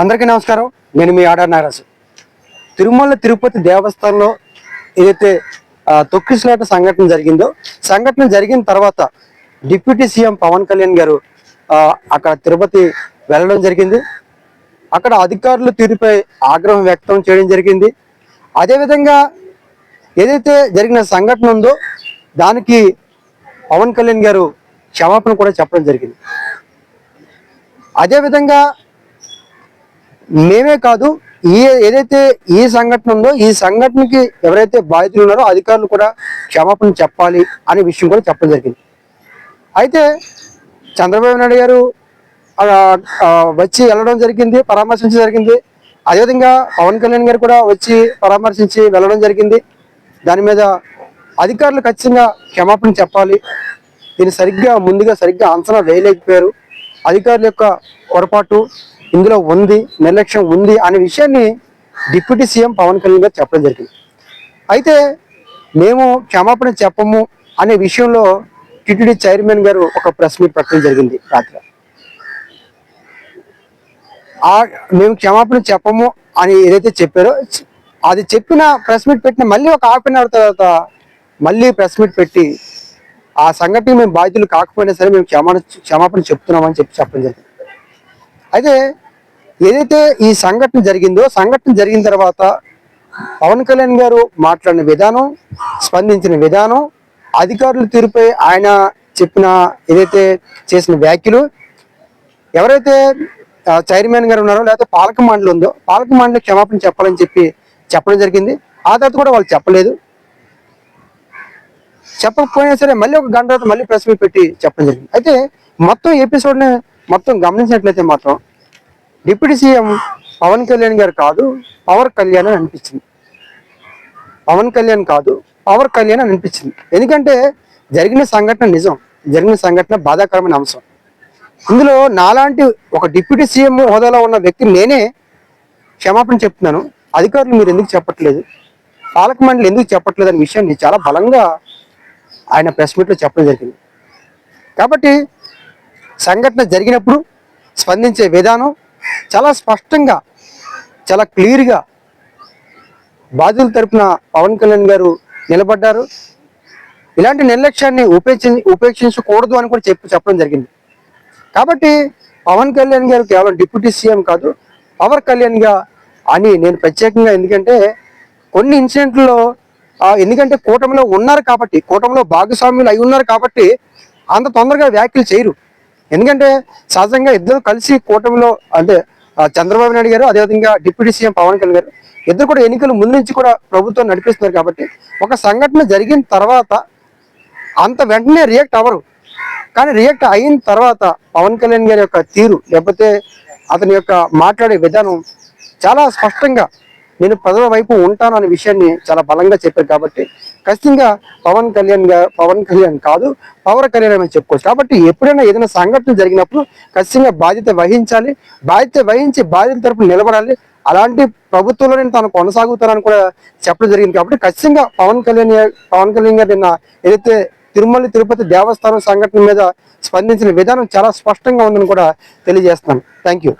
అందరికీ నమస్కారం. నేను మీ ఆడార్ నాగరాజు. తిరుమల తిరుపతి దేవస్థానంలో ఏదైతే తొక్కిసలాట సంఘటన జరిగిందో సంఘటన జరిగిన తర్వాత డిప్యూటీ సీఎం పవన్ కళ్యాణ్ గారు అక్కడ తిరుపతి వెళ్ళడం జరిగింది. అక్కడ అధికారులు తీరుపై ఆగ్రహం వ్యక్తం చేయడం జరిగింది. అదేవిధంగా ఏదైతే జరిగిన సంఘటన ఉందో దానికి పవన్ కళ్యాణ్ గారు క్షమాపణ కూడా చెప్పడం జరిగింది. అదేవిధంగా మేమే కాదు ఈ ఏదైతే ఈ సంఘటన ఉందో ఈ సంఘటనకి ఎవరైతే బాధితులు ఉన్నారో అధికారులు కూడా క్షమాపణ చెప్పాలి అనే విషయం కూడా చెప్పడం జరిగింది. అయితే చంద్రబాబు నాయుడు గారు వచ్చి వెళ్ళడం జరిగింది పరామర్శించడం జరిగింది. అదేవిధంగా పవన్ కళ్యాణ్ గారు కూడా వచ్చి పరామర్శించి వెళ్ళడం జరిగింది. దాని మీద అధికారులు ఖచ్చితంగా క్షమాపణ చెప్పాలి. దీన్ని సరిగ్గా ముందుగా సరిగ్గా అంచనా వేయలేకపోయారు. అధికారుల యొక్క పొరపాటు ఇందులో ఉంది నిర్లక్ష్యం ఉంది అనే విషయాన్ని డిప్యూటీ సీఎం పవన్ కళ్యాణ్ గారు చెప్పడం జరిగింది. అయితే మేము క్షమాపణ చెప్పము అనే విషయంలో టిటిడి చైర్మన్ గారు ఒక ప్రెస్ మీట్ పెట్టడం జరిగింది రాత్రి. ఆ మేము క్షమాపణ చెప్పము అని ఏదైతే చెప్పారో అది చెప్పిన ప్రెస్ మీట్ పెట్టిన మళ్ళీ ఒక హాఫ్ అన్ అవర్ తర్వాత మళ్ళీ ప్రెస్ మీట్ పెట్టి ఆ సంఘటన మేము బాధ్యతలు కాకపోయినా సరే మేము క్షమాపణ క్షమాపణ చెప్తున్నామని చెప్పి చెప్పడం జరిగింది. అయితే ఏదైతే ఈ సంఘటన జరిగిందో సంఘటన జరిగిన తర్వాత పవన్ కళ్యాణ్ గారు మాట్లాడిన విధానం స్పందించిన విధానం అధికారుల తీరుపై ఆయన చెప్పిన ఏదైతే చేసిన వ్యాఖ్యలు ఎవరైతే చైర్మన్ గారు ఉన్నారో లేకపోతే పాలక మండలి ఉందో పాలక మండలి క్షమాపణ చెప్పాలని చెప్పి చెప్పడం జరిగింది. ఆ తర్వాత కూడా వాళ్ళు చెప్పలేదు. చెప్పకపోయినా సరే మళ్ళీ ఒక గంట తర్వాత మళ్ళీ ప్రెస్ మీట్ పెట్టి చెప్పడం జరిగింది. అయితే మొత్తం ఎపిసోడ్ని మొత్తం గమనించినట్లయితే మాత్రం డిప్యూటీ సీఎం పవన్ కళ్యాణ్ గారు కాదు పవర్ కళ్యాణ్ అని అనిపించింది. పవన్ కళ్యాణ్ కాదు పవర్ కళ్యాణ్ అని అనిపించింది. ఎందుకంటే జరిగిన సంఘటన నిజం జరిగిన సంఘటన బాధాకరమైన అంశం. ఇందులో నాలాంటి ఒక డిప్యూటీ సీఎం హోదాలో ఉన్న వ్యక్తి నేనే క్షమాపణ చెప్తున్నాను. అధికారులు మీరు ఎందుకు చెప్పట్లేదు? పాలక మండలి ఎందుకు చెప్పట్లేదు అనే విషయాన్ని చాలా బలంగా ఆయన ప్రెస్ మీట్లో చెప్పడం జరిగింది. కాబట్టి సంఘటన జరిగినప్పుడు స్పందించే విధానం చాలా స్పష్టంగా చాలా క్లియర్గా బాధితుల తరపున పవన్ కళ్యాణ్ గారు నిలబడ్డారు. ఇలాంటి నిర్లక్ష్యాన్ని ఉపేక్షి ఉపేక్షించకూడదు అని కూడా చెప్పి చెప్పడం జరిగింది. కాబట్టి పవన్ కళ్యాణ్ గారు కేవలం డిప్యూటీ సీఎం కాదు పవర్ కళ్యాణ్గా అని నేను ప్రత్యేకంగా ఎందుకంటే కొన్ని ఇన్సిడెంట్లో ఎందుకంటే కూటమిలో ఉన్నారు కాబట్టి కూటమిలో భాగస్వామ్యులు అయి ఉన్నారు కాబట్టి అంత తొందరగా వ్యాఖ్యలు చేయరు. ఎందుకంటే సహజంగా ఇద్దరు కలిసి కూటమిలో అంటే చంద్రబాబు నాయుడు గారు అదేవిధంగా డిప్యూటీ సీఎం పవన్ కళ్యాణ్ గారు ఇద్దరు కూడా ఎన్నికలు ముందు నుంచి కూడా ప్రభుత్వం నడిపిస్తున్నారు కాబట్టి ఒక సంఘటన జరిగిన తర్వాత అంత వెంటనే రియాక్ట్ అవ్వరు. కానీ రియాక్ట్ అయిన తర్వాత పవన్ కళ్యాణ్ గారి యొక్క తీరు లేకపోతే అతని యొక్క మాట్లాడే విధానం చాలా స్పష్టంగా నేను ప్రజల వైపు ఉంటాను అనే విషయాన్ని చాలా బలంగా చెప్పారు కాబట్టి ఖచ్చితంగా పవన్ కళ్యాణ్గా పవన్ కళ్యాణ్ కాదు పవర్ కళ్యాణ్ అని చెప్పుకోవచ్చు. కాబట్టి ఎప్పుడైనా ఏదైనా సంఘటన జరిగినప్పుడు ఖచ్చితంగా బాధ్యత వహించాలి. బాధ్యత వహించి బాధ్యత తరపున నిలబడాలి. అలాంటి ప్రభుత్వంలో నేను తాను కొనసాగుతానని కూడా చెప్పడం జరిగింది కాబట్టి ఖచ్చితంగా పవన్ కళ్యాణ్ పవన్ కళ్యాణ్ గారు నిన్న ఏదైతే తిరుమల తిరుపతి దేవస్థానం సంఘటన మీద స్పందించిన విధానం చాలా స్పష్టంగా ఉందని కూడా తెలియజేస్తున్నాను. Thank you